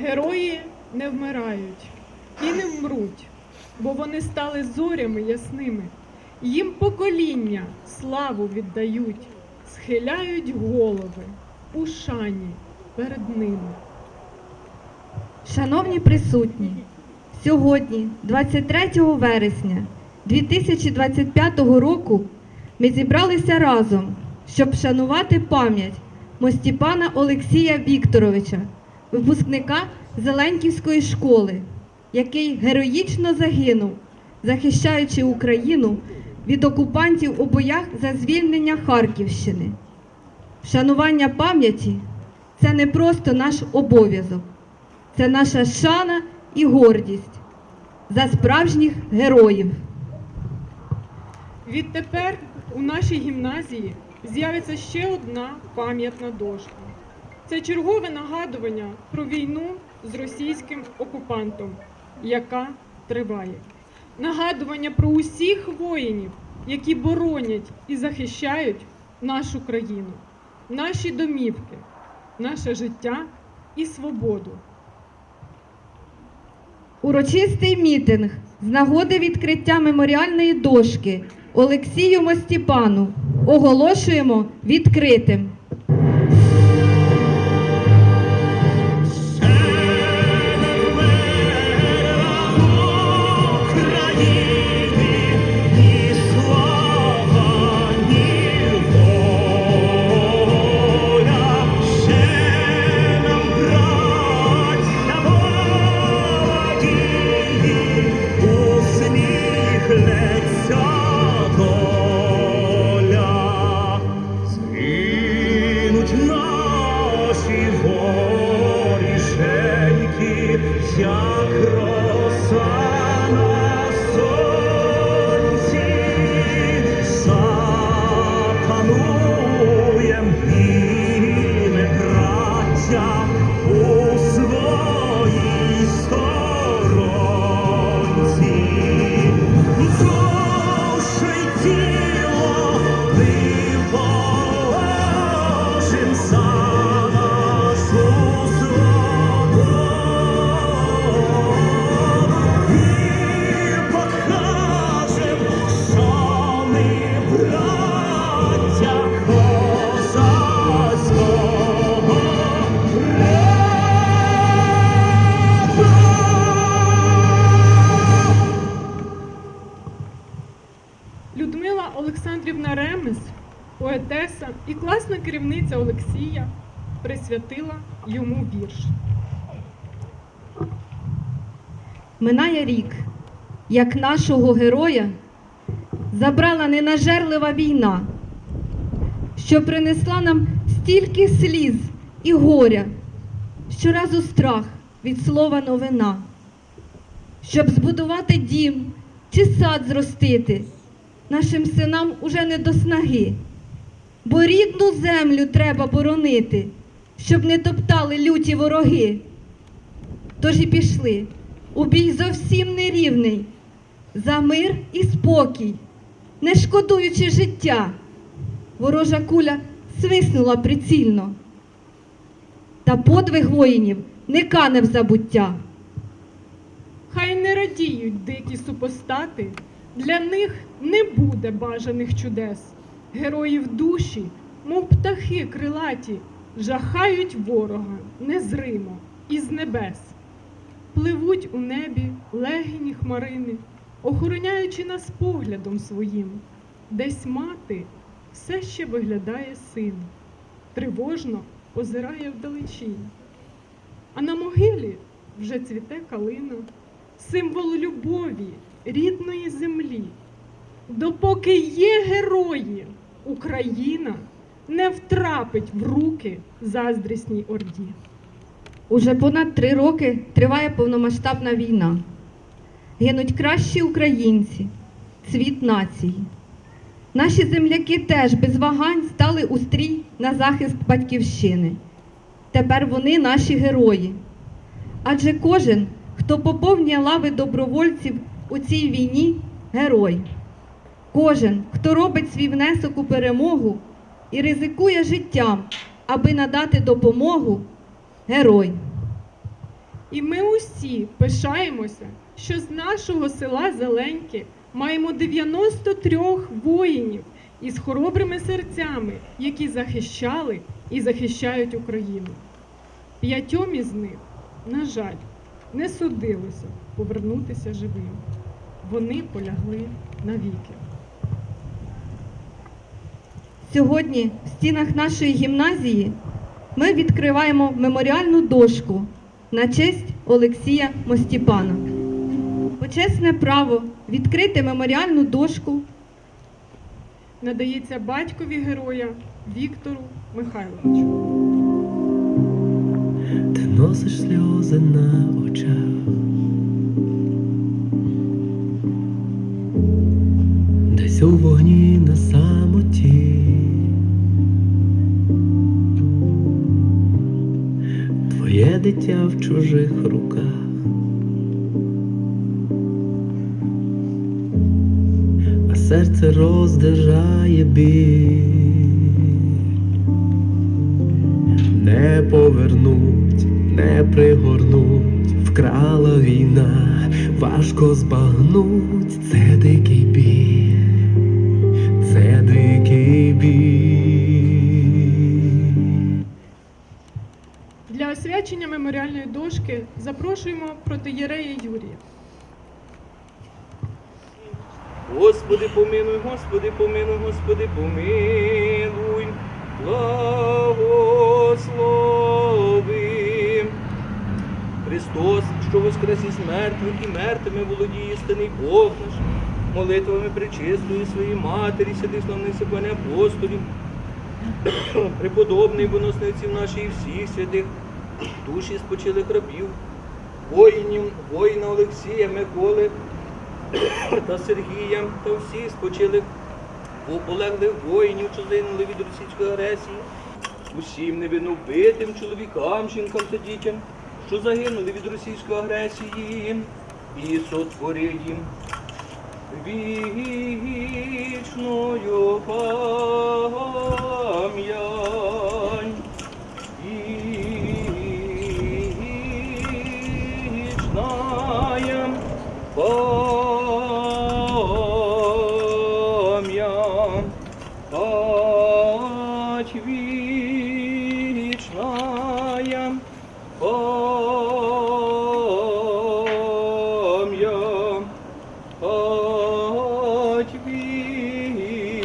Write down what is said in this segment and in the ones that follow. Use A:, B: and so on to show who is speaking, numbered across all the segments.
A: Герої не вмирають і не вмруть, бо вони стали зорями ясними. Їм покоління славу віддають, схиляють голови у шані перед ними.
B: Шановні присутні, сьогодні, 23 вересня 2025 року, ми зібралися разом, щоб вшанувати пам'ять Мостіпана Олексія Вікторовича, випускника Зеленківської школи, який героїчно загинув, захищаючи Україну від окупантів у боях за звільнення Харківщини. Вшанування пам'яті це не просто наш обов'язок. Це наша шана і гордість за справжніх героїв.
A: Відтепер у нашій гімназії з'явиться ще одна пам'ятна дошка. Це чергове нагадування про війну з російським окупантом, яка триває. Нагадування про усіх воїнів, які боронять і захищають нашу країну, наші домівки, наше життя і свободу.
B: Урочистий мітинг з нагоди відкриття меморіальної дошки Олексію Мостіпану оголошуємо відкритим.
C: Як
B: нашого героя забрала ненажерлива війна, що принесла нам стільки сліз і горя, щоразу страх від слова новина, щоб збудувати дім чи сад зростити, нашим синам уже не до снаги, бо рідну землю треба боронити, щоб не топтали люті вороги. Тож і пішли. У бій зовсім нерівний, за мир і спокій, не шкодуючи життя. Ворожа куля свиснула прицільно. Та подвиг воїнів не кане в забуття.
A: Хай не радіють дикі супостати, для них не буде бажаних чудес. Герої в душі, мов птахи крилаті, жахають ворога незримо із небес. Пливуть у небі легені хмарини, охороняючи нас поглядом своїм. Десь мати все ще виглядає син, тривожно озирає вдалечінь. А на могилі вже цвіте калина, символ любові, рідної землі. Допоки є герої, Україна не втрапить в руки заздрісній орді.
B: Уже понад три роки триває повномасштабна війна. Гинуть кращі українці, цвіт нації. Наші земляки теж без вагань стали у стрій на захист батьківщини. Тепер вони наші герої. Адже кожен, хто поповнює лави добровольців у цій війні, герой. Кожен, хто робить свій внесок у перемогу і ризикує життям, аби надати допомогу, герой.
A: І ми усі пишаємося, що з нашого села Зеленьки маємо 93 воїнів із хоробрими серцями, які захищали і захищають Україну. П'ятьом із них, на жаль, не судилося повернутися живим. Вони полягли навіки.
B: Сьогодні в стінах нашої гімназії ми відкриваємо меморіальну дошку на честь Олексія Мостіпана. Почесне право відкрити меморіальну дошку
A: Надається батькові героя Віктору Михайловичу.
D: Ти носиш сльози на очах, десь у вогні на самоті. Дитя в чужих руках. А серце роздержає біль не повернуть, не пригорнуть, вкрала війна, важко збагнуть, це дикий біль, це дикий біль.
A: Освячення меморіальної дошки запрошуємо протиєрея Юрія.
E: Господи, помилуй, Господи, помилуй, Господи, помилуй, благослови. Христос, що воскрес із мертвих і мертвими володіє істинний Бог наш, молитвами причистої своєї матері, святих славних сипані апостолів, преподобний виносний отців наших всіх святих, душі спочилих рабів, воїнів, воїна Олексія, Миколи, та Сергія та всіх спочилих полеглих воїнів, що загинули від російської агресії, усім невинно вбитим чоловікам, жінкам та дітям, що загинули від російської агресії, і сотвори їм вічною пам'ять. Пам'ять, пать вічная пам'ять, пать вічная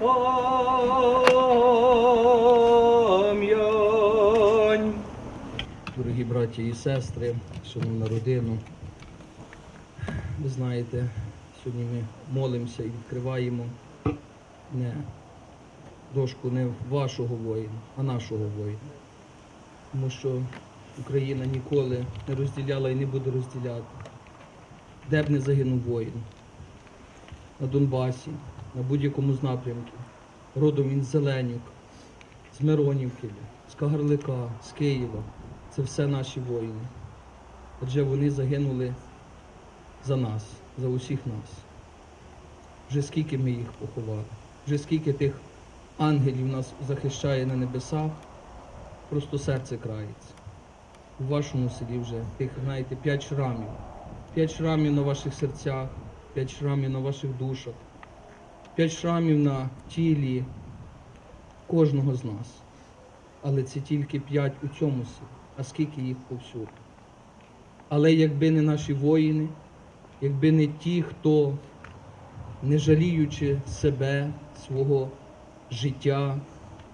E: пам'ять.
F: Дорогі браті і сестри, шановна родину, ви знаєте, сьогодні ми молимося і відкриваємо не дошку не вашого воїна, а нашого воїна. Тому що Україна ніколи не розділяла і не буде розділяти. Де б не загинув воїн, на Донбасі, на будь-якому з напрямків. Родом він з Зеленюк, з Миронівки, з Кагарлика, з Києва. Це все наші воїни. Адже вони загинули за нас, за усіх нас. Вже скільки ми їх поховали, вже скільки тих ангелів нас захищає на небесах, просто серце крається. У вашому селі вже тих, знаєте, п'ять шрамів. П'ять шрамів на ваших серцях, п'ять шрамів на ваших душах, п'ять шрамів на тілі кожного з нас. Але це тільки п'ять у цьому селі, а скільки їх повсюди. Але якби не наші воїни, якби не ті, хто, не жаліючи себе, свого життя,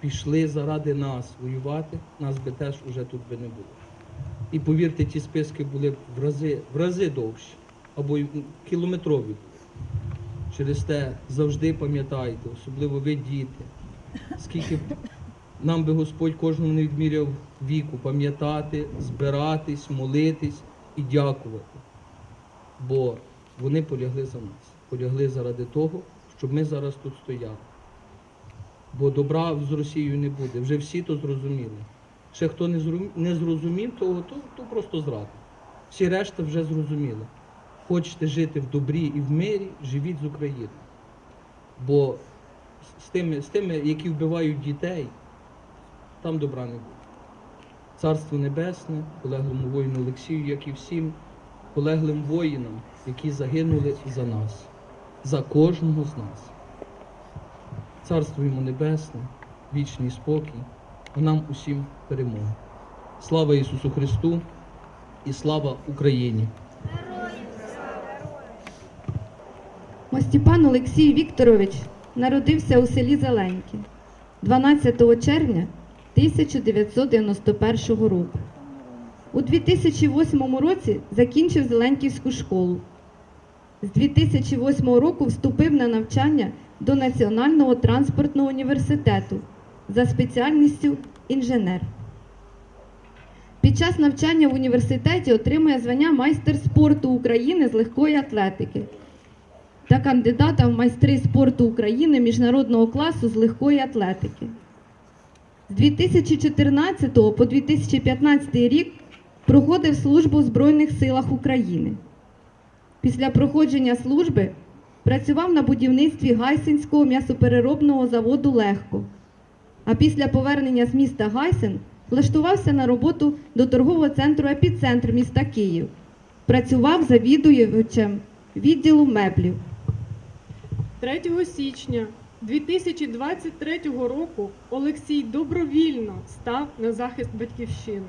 F: пішли заради нас воювати, нас би теж уже тут би не було. І повірте, ті списки були б в рази, в рази довші, або кілометрові були. Через те завжди пам'ятайте, особливо ви діти, скільки нам би Господь кожному не відміряв віку, пам'ятати, збиратись, молитись і дякувати. Бо вони полягли за нас, полягли заради того, щоб ми зараз тут стояли. Бо добра з Росією не буде. Вже всі то зрозуміли. Ще хто не зрозумів того, то, то просто зрада. Всі решта вже зрозуміли. Хочете жити в добрі і в мирі, живіть з Україною. Бо з тими, з тими, які вбивають дітей, там добра не буде. Царство Небесне, полеглому воїну Олексію, як і всім полеглим воїнам, які загинули за нас, за кожного з нас. Царство йому Небесне, вічний спокій, а нам усім перемоги. Слава Ісусу Христу і слава Україні!
B: Мостіпан Олексій Вікторович народився у селі Зеленьке 12 червня 1991 року. У 2008 році закінчив Зеленківську школу. З 2008 року вступив на навчання до Національного транспортного університету за спеціальністю інженер. Під час навчання в університеті отримує звання майстер спорту України з легкої атлетики та кандидата в майстри спорту України міжнародного класу з легкої атлетики. З 2014 по 2015 рік проходив службу в Збройних силах України. Після проходження служби працював на будівництві Гайсинського м'ясопереробного заводу Легко. А після повернення з міста Гайсен влаштувався на роботу до торгового центру Епіцентр міста Київ. Працював завідуючим відділу меблів.
A: 3 січня 2023 року Олексій добровільно став на захист батьківщини.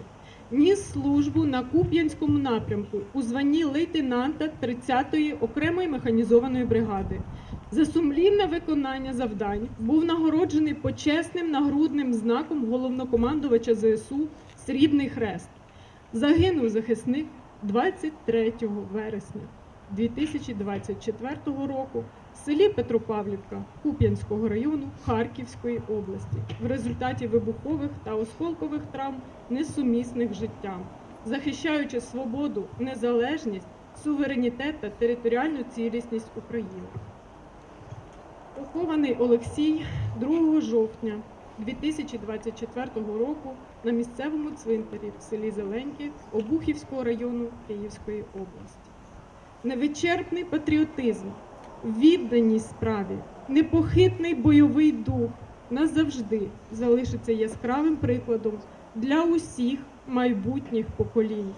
A: Ніс службу на Куп'янському напрямку у званні лейтенанта 30-ї окремої механізованої бригади. За сумлінне виконання завдань був нагороджений почесним нагрудним знаком головнокомандувача ЗСУ Срібний Хрест. Загинув захисник 23 вересня 2024 року в селі Петропавлівка Куп'янського району Харківської області в результаті вибухових та осколкових травм, несумісних життям, захищаючи свободу, незалежність, суверенітет та територіальну цілісність України. Похований Олексій 2 жовтня 2024 року на місцевому цвинтарі в селі Зеленьке Обухівського району Київської області. Невичерпний патріотизм, відданість справі, непохитний бойовий дух назавжди залишиться яскравим прикладом для усіх майбутніх поколінь.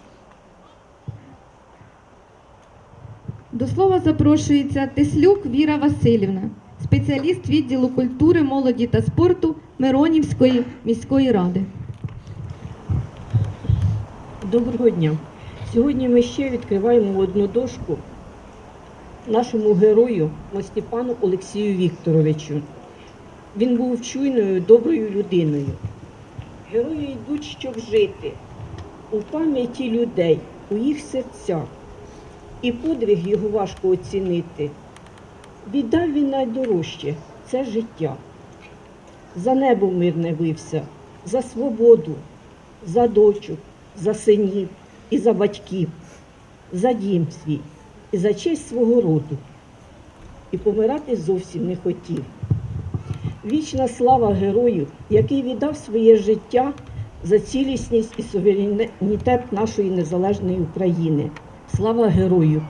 B: До слова запрошується Теслюк Віра Васильівна, спеціаліст відділу культури, молоді та спорту Миронівської міської ради.
G: Доброго дня. Сьогодні ми ще відкриваємо одну дошку нашому герою Мостіпану Олексію Вікторовичу. Він був чуйною, доброю людиною. Герої йдуть, щоб жити у пам'яті людей, у їх серцях. І подвиг його важко оцінити. Віддав він найдорожче це життя. За небо мирне вився, за свободу, за дочок, за синів і за батьків, за дім свій і за честь свого роду. І помирати зовсім не хотів. Вічна слава герою, який віддав своє життя за цілісність і суверенітет нашої незалежної України. Слава герою!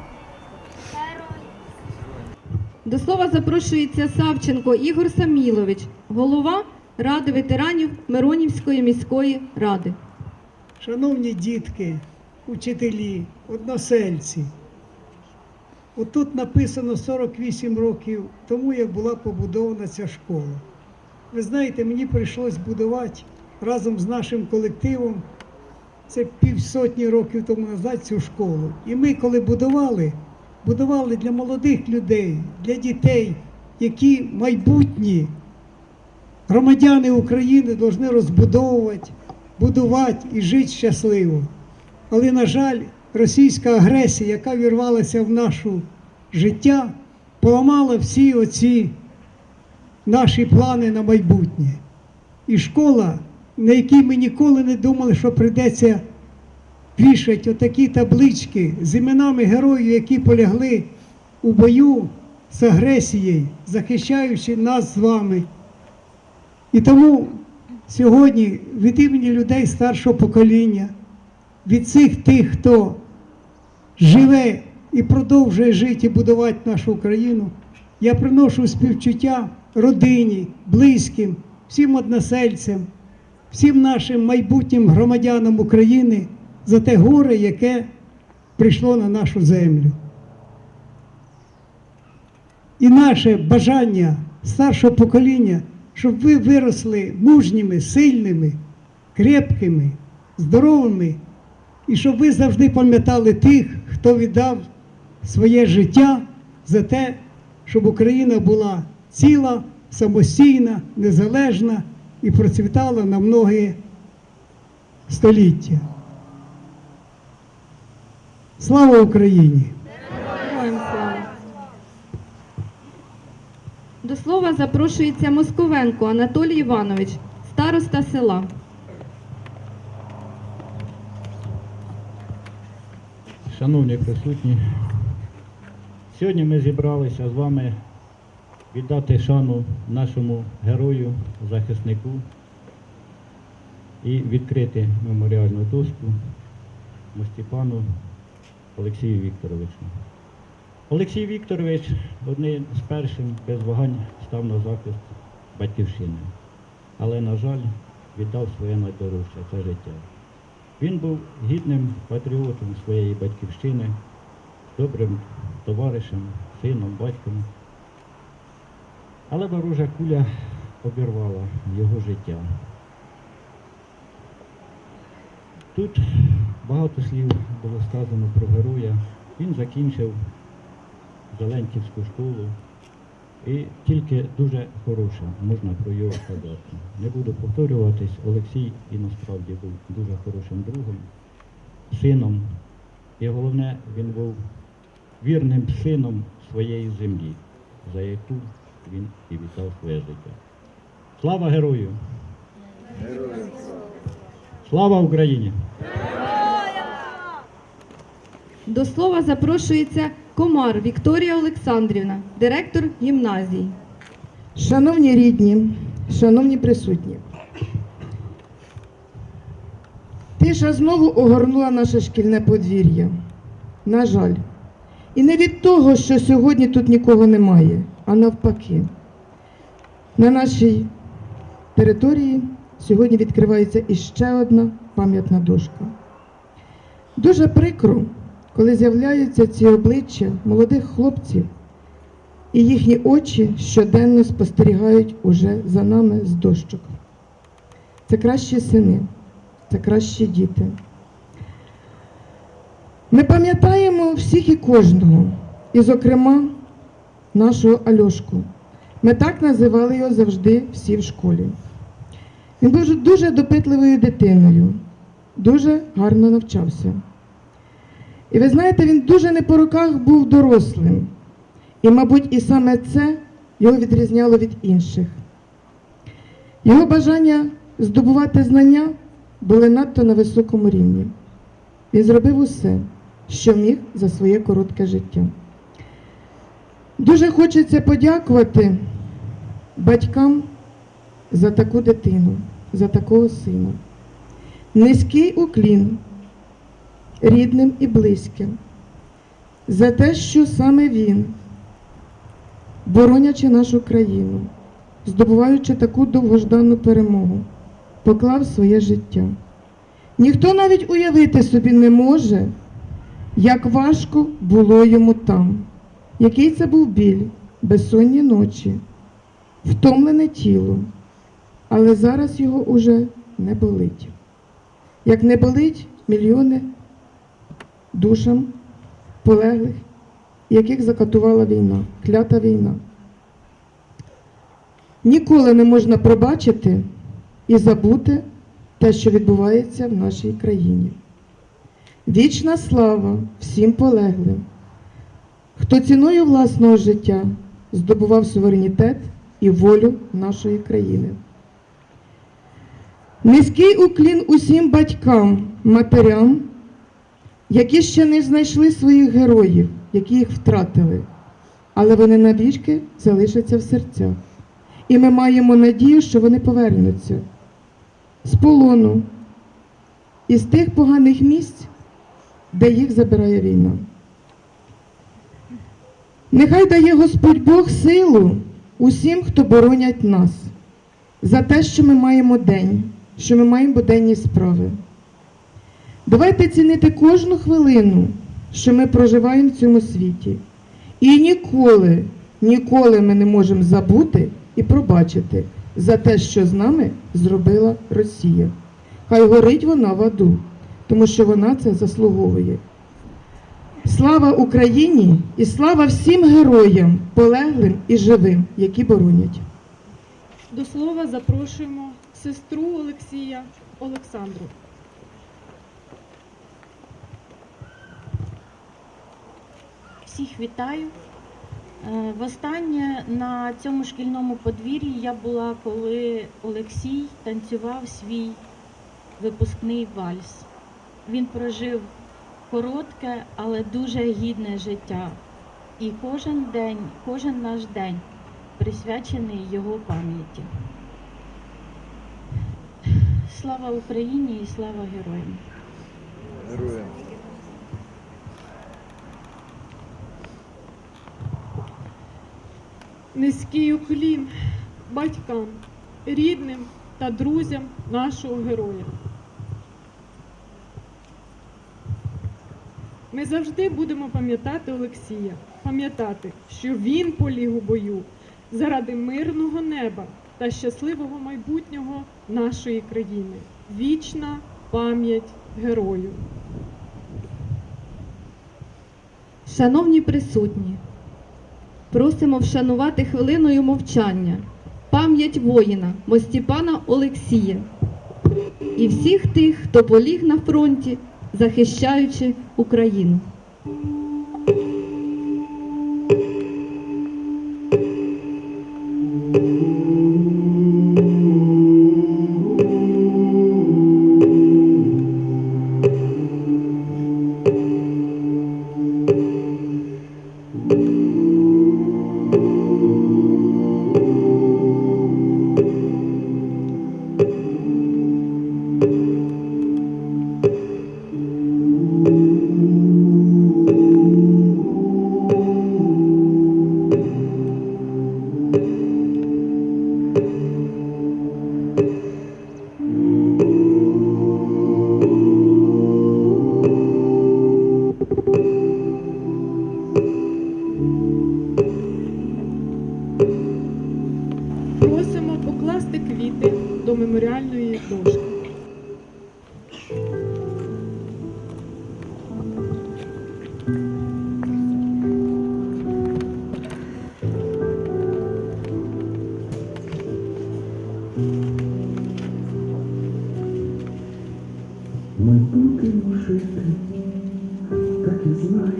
B: До слова запрошується Савченко Ігор Самілович, голова Ради ветеранів Миронівської міської ради.
H: Шановні дітки, учителі, односельці, отут написано 48 років тому, як була побудована ця школа. Ви знаєте, мені прийшлось будувати разом з нашим колективом, це півсотні років тому назад цю школу. І ми, коли будували, будували для молодих людей, для дітей, які майбутні громадяни України повинні розбудовувати, будувати і жити щасливо. Але, на жаль, російська агресія, яка вірвалася в наше життя, поламала всі оці наші плани на майбутнє. І школа, на якій ми ніколи не думали, що прийдеться вішати отакі таблички з іменами героїв, які полягли у бою з агресією, захищаючи нас з вами. І тому сьогодні від імені людей старшого покоління, від цих тих, хто живе і продовжує жити і будувати нашу Україну, я приношу співчуття родині, близьким, всім односельцям всім нашим майбутнім громадянам України за те горе, яке прийшло на нашу землю. І наше бажання старшого покоління, щоб ви виросли мужніми, сильними, крепкими, здоровими, і щоб ви завжди пам'ятали тих, хто віддав своє життя за те, щоб Україна була ціла, самостійна, незалежна і процвітала на многі століття. Слава Україні!
B: До слова запрошується Московенко Анатолій Іванович, староста села.
I: Шановні присутні, сьогодні ми зібралися з вами віддати шану нашому герою, захиснику і відкрити меморіальну дошку Мостіпану Олексію Вікторовичу. Олексій Вікторович одним з перших без вагань став на захист батьківщини, але, на жаль, віддав своє найдорожче це життя. Він був гідним патріотом своєї батьківщини, добрим товаришем, сином, батьком. Але ворожа куля обірвала його життя. Тут багато слів було сказано про героя. Він закінчив Зеленківську школу. І тільки дуже хороше можна про його сказати. Не буду повторюватись, Олексій і насправді був дуже хорошим другом, сином. І головне, він був вірним сином своєї землі, за яку він і віддав своє життя. Слава герою! Слава Україні!
B: До слова запрошується Комар Вікторія Олександрівна, директор гімназії.
J: Шановні рідні, шановні присутні, тиша знову огорнула наше шкільне подвір'я. На жаль. І не від того, що сьогодні тут нікого немає, а навпаки. На нашій території сьогодні відкривається іще одна пам'ятна дошка. Дуже прикро, коли з'являються ці обличчя молодих хлопців, і їхні очі щоденно спостерігають уже за нами з дощок. Це кращі сини, це кращі діти. Ми пам'ятаємо всіх і кожного, і, зокрема, нашого Альошку. Ми так називали його завжди всі в школі. Він був дуже допитливою дитиною, дуже гарно навчався. І ви знаєте, він дуже не по роках був дорослим. І, мабуть, і саме це його відрізняло від інших. Його бажання здобувати знання були надто на високому рівні. Він зробив усе, що міг за своє коротке життя. Дуже хочеться подякувати батькам за таку дитину, за такого сина. Низький уклін рідним і близьким за те, що саме він боронячи нашу країну, здобуваючи таку довгождану перемогу, поклав своє життя. Ніхто навіть уявити собі не може, як важко було йому там, який це був біль, безсонні ночі, втомлене тіло, але зараз його уже не болить. Як не болить мільйони душам полеглих яких закатувала війна, клята війна. Ніколи не можна пробачити і забути те, що відбувається в нашій країні. Вічна слава всім полеглим, хто ціною власного життя здобував суверенітет і волю нашої країни. Низький уклін усім батькам, матерям, які ще не знайшли своїх героїв які їх втратили, але вони навічки залишаться в серцях. І ми маємо надію, що вони повернуться з полону, із тих поганих місць, де їх забирає війна. Нехай дає Господь Бог силу усім, хто боронять нас, за те, що ми маємо день, що ми маємо буденні справи. Давайте цінити кожну хвилину, що ми проживаємо в цьому світі. І ніколи, ніколи ми не можемо забути і пробачити за те, що з нами зробила Росія. Хай горить вона в аду, тому що вона це заслуговує. Слава Україні і слава всім героям, полеглим і живим, які боронять.
A: До слова запрошуємо сестру Олексія Олександру.
K: Всіх вітаю. Е, Востаннє на цьому шкільному подвір'ї я була, коли Олексій танцював свій випускний вальс. Він прожив коротке, але дуже гідне життя. І кожен день, кожен наш день присвячений його пам'яті. Слава Україні і слава героям!
A: Низький уклін батькам, рідним та друзям нашого героя. Ми завжди будемо пам'ятати Олексія, пам'ятати, що він поліг у бою заради мирного неба та щасливого майбутнього нашої країни. Вічна пам'ять герою.
B: Шановні присутні, просимо вшанувати хвилиною мовчання пам'ять воїна Мостіпана Олексія і всіх тих, хто поліг на фронті, захищаючи Україну.
C: Ми будемо жити, так і знай,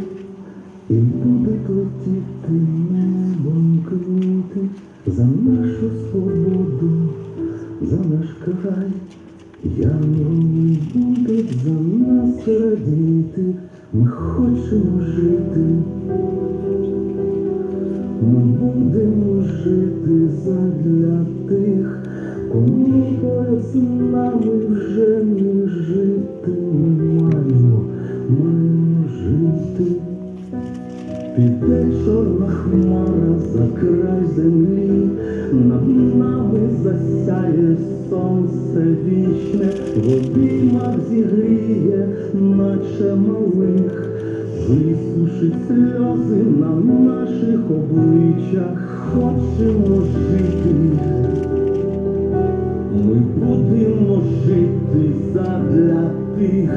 C: і будуть летіти небом квіти за нашу свободу, за наш край. Янголи будуть за нас радіти, ми хочемо жити. Ми будемо жити задля тих, висушить сльози на наших обличчях, хочемо жити. Ми будемо жити задля тих,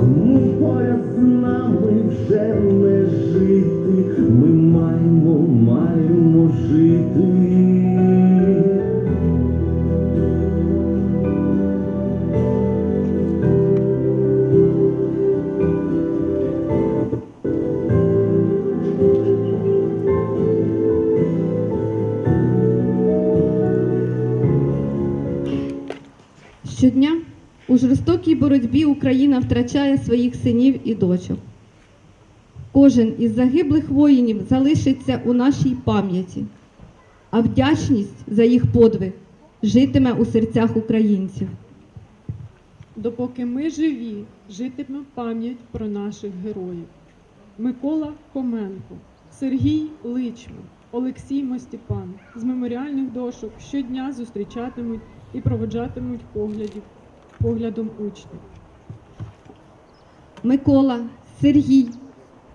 C: кому поряд з нами вже не
B: Україна втрачає своїх синів і дочок. Кожен із загиблих воїнів залишиться у нашій пам'яті, а вдячність за їх подвиг житиме у серцях українців.
A: Допоки ми живі, житиме пам'ять про наших героїв. Микола Хоменко, Сергій Личман, Олексій Мостіпан з меморіальних дошок щодня зустрічатимуть і проводжатимуть поглядів, поглядом учнів.
B: Микола, Сергій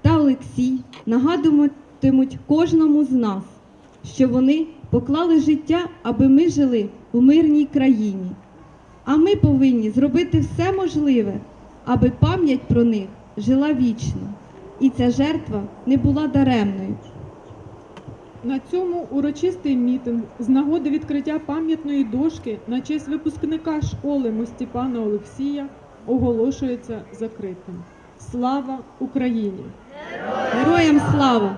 B: та Олексій нагадуватимуть кожному з нас, що вони поклали життя, аби ми жили у мирній країні. А ми повинні зробити все можливе, аби пам'ять про них жила вічно, і ця жертва не була даремною.
A: На цьому урочистий мітинг з нагоди відкриття пам'ятної дошки на честь випускника школи Мостіпана Олексія оголошується закритим. Слава Україні!
B: Героям слава!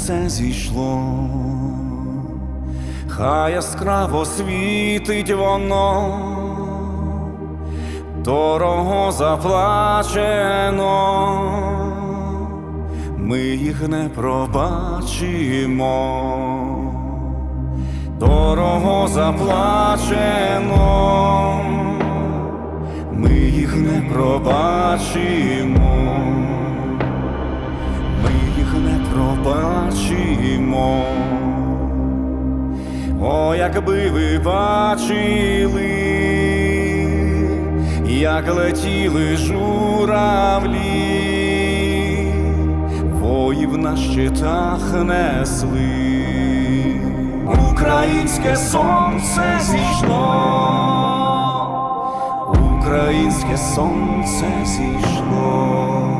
C: Сонце зійшло, хай яскраво світить воно, дорого заплачено, ми їх не пробачимо, дорого заплачено, ми їх не пробачимо. Ми їх не пробачимо. О, якби ви бачили, як летіли журавлі, воїв на щитах несли. Українське сонце зійшло, українське сонце зійшло.